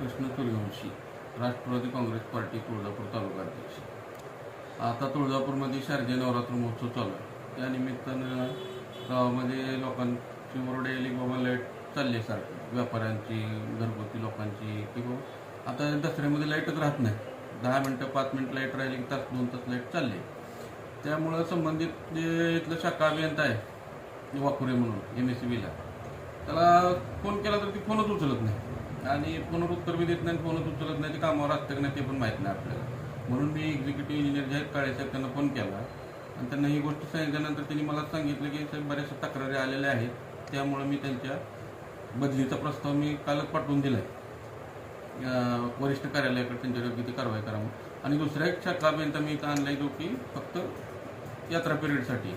Krishna Suryavanshi Rashtrawadi Congress party Tuljapur taluka अध्यक्ष. आता तुळजापूरमध्ये शारदीय नवरात्र महोत्सव चालू आहे. त्यानिमित्तानं गावामध्ये लोकांची ओरडे आली बाबा लाइट चालली आहे सारखी. व्यापाऱ्यांची घरगुती लोकांची किंवा आता दसऱ्यामध्ये लाईटच राहत नाही. दहा मिनटं पाच मिनटं लाइट राहिली की तास दोन तास लाइट चालली आहे. त्यामुळं संबंधित जे इथलं शाखा अभियंता आहे वाकुरे म्हणून एम एस सी बीला त्याला फोन केला तर ती फोनच उचलत नाही. आणि पुनरुत्तर उत्तर बी देत नाही पुनरुत्तर उचलत नाही ते कामावर असतं की नाही ते पण माहीत नाही आपल्याला. म्हणून मी एक्झिक्युटिव्ह इंजिनियर जे आहेत काळे साहेब त्यांना फोन केला. आणि त्यांना ही गोष्ट सांगितल्यानंतर त्यांनी मला सांगितलं की साहेब बऱ्याचशा तक्रारी आलेल्या आहेत. त्यामुळं मी त्यांच्या बदलीचा प्रस्ताव मी कालच पाठवून दिला आहे वरिष्ठ कार्यालयाकडे त्यांच्याकडे किती ती कारवाई करा म्हणून. आणि दुसऱ्या एक शाखा अभियंता मी इथं आहे जो की फक्त यात्रा पिरियडसाठी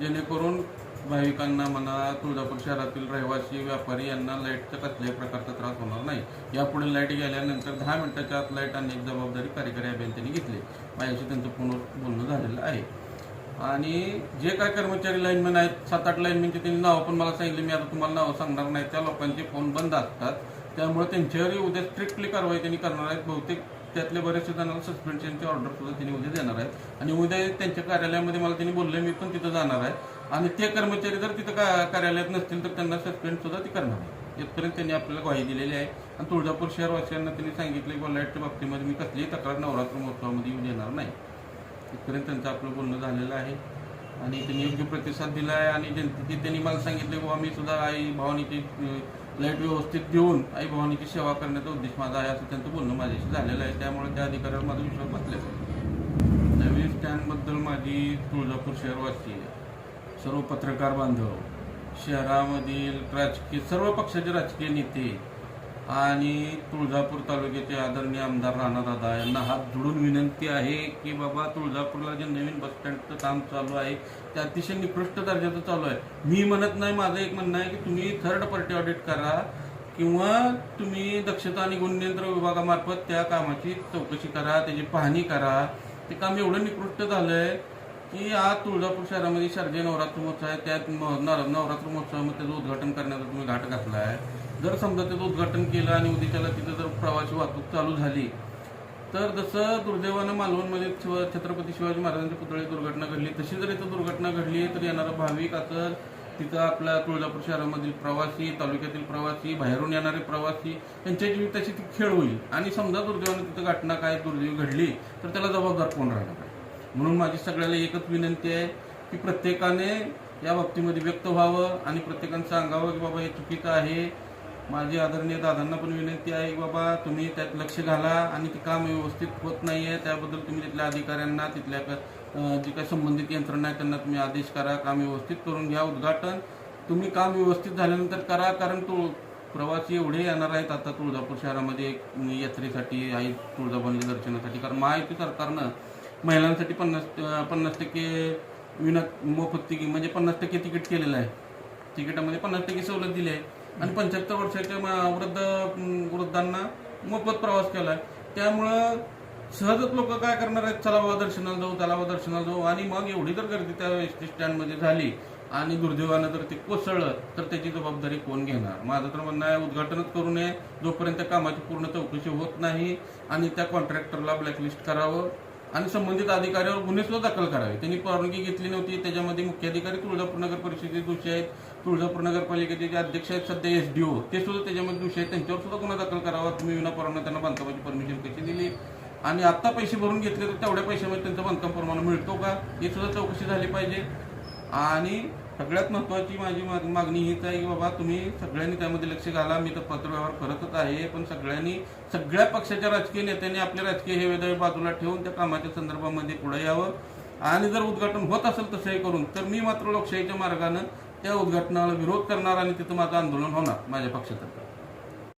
जेणेकरून भाविकांना म्हणा तुळजापूर शहरातील रहिवासी व्यापारी यांना लाईटचा कसल्याही प्रकारचा त्रास होणार नाही. यापुढे लाइट गेल्यानंतर दहा मिनिटाच्या आत लाइट आणण्याची जबाबदारी कार्यकारी अभियंत्यांनी घेतली. माझ्याशी त्यांचं फोनवर बोलणं झालेलं आहे. आणि जे काय कर्मचारी लाईनमॅन आहेत सात आठ लाईनमॅनचे त्यांनी नावं पण मला सांगितले. मी आता तुम्हाला नावं सांगणार नाही. त्या लोकांचे फोन बंद असतात. त्यामुळे त्यांच्यावरही उद्या स्ट्रिक्टली कारवाई त्यांनी करणार आहेत. बहुतेक त्यातले बरेचसे जणांना सस्पेन्शनची ऑर्डर सुद्धा त्यांनी उद्या देणार आहेत. आणि उद्या त्यांच्या कार्यालयामध्ये मला त्यांनी बोलले मी पण तिथं जाणार आहे. आणि ते कर्मचारी जर तिथं का कार्यालयात नसतील तर त्यांना सस्पेंड सुद्धा ती करणार आहे इथपर्यंत त्यांनी आपल्याला ग्वाही दिलेली आहे. आणि तुळजापूर शहरवासियांना त्यांनी सांगितले की लाईटच्या बाबतीमध्ये मी कसलीही तक्रार नवरात्र महोत्सवामध्ये येऊ देणार नाही. इथपर्यंत त्यांचं आपलं बोलणं झालेलं आहे. आणि त्यांनी योग्य प्रतिसाद दिला आहे. आणि जनतेची त्यांनी मला सांगितलं की मी सुद्धा आई भवानीची लाइट व्यवस्थित देऊन आई भवानीची सेवा करण्याचा उद्देश माझा आहे असं त्यांचं बोलणं माझ्याशी झालेलं आहे. त्यामुळे त्या अधिकाऱ्यावर माझा विश्वास बसलेला आहे. नवीन स्टँडबद्दल माझी तुळजापूर शहरवासी सर्व पत्रकार बांधव शहरामधील राजकीय सर्व पक्षाचे राजकीय नेते आणि तुळजापूर तालुक्याचे आदरणीय आमदार राणादादा यांना हात जोडून विनंती आहे की बाबा तुळजापूरला जे नवीन बस स्टँडचं काम चालू आहे ते अतिशय निकृष्ट दर्जाचं चालू आहे. मी म्हणत नाही माझं एक म्हणणं आहे की तुम्ही थर्ड पार्टी ऑडिट करा किंवा तुम्ही दक्षता आणि गुण नियंत्रण विभागामार्फत त्या कामाची चौकशी करा त्याची पाहणी करा. ते काम एवढं निकृष्ट झालं आहे की आज तुळजापूर शहरामध्ये शारदीय नवरात्र महोत्सव आहे त्यात नवरात्र महोत्सवामध्ये त्याचं उद्घाटन करण्याचा तुम्ही घाट घातला आहे जर समजा त्याचं उद्घाटन केलं आणि उद्याच्याला तिथं जर प्रवासी वाहतूक चालू झाली तर जसं दुर्दैवानं मालवणमध्ये शिव छत्रपती शिवाजी महाराजांच्या पुतळी दुर्घटना घडली तशी जर इथं दुर्घटना घडली तर येणारं भाविक असं तिथं आपल्या तुळजापूर शहरामधील प्रवासी तालुक्यातील प्रवासी बाहेरून येणारे प्रवासी यांच्या जीविताची ती खेळ होईल. आणि समजा दुर्दैवानं तिथं घटना काय दुर्दैवी घडली तर त्याला जबाबदार कोण राहणार आहे? म्हणून माझी सगळ्याला एकच विनंती आहे की प्रत्येकाने या बाबतीमध्ये व्यक्त व्हावं आणि प्रत्येकाने सांगावं की बाबा हे चुकीचं आहे माझी आदरणीय दादांना पण विनंती आहे की बाबा तुम्ही त्यात लक्ष घाला आणि ते काम व्यवस्थित होत नाही आहे त्याबद्दल तुम्ही तिथल्या अधिकाऱ्यांना तिथल्या जे काही संबंधित यंत्रणा आहे त्यांना तुम्ही आदेश करा काम व्यवस्थित करून घ्या उद्घाटन. तुम्ही काम व्यवस्थित झाल्यानंतर करा कारण तो प्रवासी एवढे येणार आहेत आता तुळजापूर शहरामध्ये यात्रेसाठी आई तुळजाभवानीच्या दर्शनासाठी. कारण महायुती सरकारनं महिलांसाठी पन्नास पन्नास टक्के विना मोफत तिकीट म्हणजे पन्नास टक्के तिकीट केलेलं आहे. तिकिटामध्ये पन्नास टक्के सवलत दिली आहे. आणि पंच्याहत्तर वर्षाच्या वृद्ध वृद्धांना मोफत प्रवास केला आहे त्यामुळं सहजच लोक काय करणार आहेत? चला बाबा दर्शनाला जाऊ त्याला बाबा दर्शनाला जाऊ. आणि मग एवढी जर गर्दी त्या एस टी स्टँडमध्ये झाली. आणि दुर्दैवानं जर ते कोसळलं तर त्याची जबाबदारी कोण घेणार? माझं तर म्हणणं आहे उद्घाटनच करू नये. जोपर्यंत कामाची पूर्ण चौकशी होत नाही आणि त्या कॉन्ट्रॅक्टरला ब्लॅकलिस्ट करावं आणि संबंधित अधिकाऱ्यावर गुन्हे सुद्धा दाखल करावे. त्यांनी परवानगी घेतली नव्हती. त्याच्यामध्ये मुख्याधिकारी तुळजापूर नगर परिषदेचे दोषी आहेत. तुळजापूर नगरपालिकेचे जे अध्यक्ष आहेत सध्या एस डी ओ ते सुद्धा त्याच्यामध्ये दोषी आहेत. त्यांच्यावर सुद्धा गुन्हा दाखल करावा. तुम्ही विना परवाना त्यांना बांधकामाची परमिशन कशी दिली? आणि आत्ता पैसे भरून घेतले तर तेवढ्या पैशामध्ये त्यांचं बांधकाम परवाना मिळतो का? हे सुद्धा चौकशी झाली पाहिजे. आणि सगळ्यात महत्वाची माझी मागणी हीच आहे की बाबा तुम्ही सगळ्यांनी त्यामध्ये लक्ष घाला. मी तर पत्रव्यवहार करतच आहे पण सगळ्यांनी सगळ्या पक्षाच्या राजकीय नेत्यांनी आपले राजकीय हे वेदळे बाजूला ठेवून त्या कामाच्या संदर्भामध्ये पुढे यावं. आणि जर उद्घाटन होत असेल तसंही करून तर मी मात्र लोकशाहीच्या मार्गानं त्या उद्घाटनाला विरोध करणार आणि तिथं माझं आंदोलन होणार माझ्या पक्षातर्फे.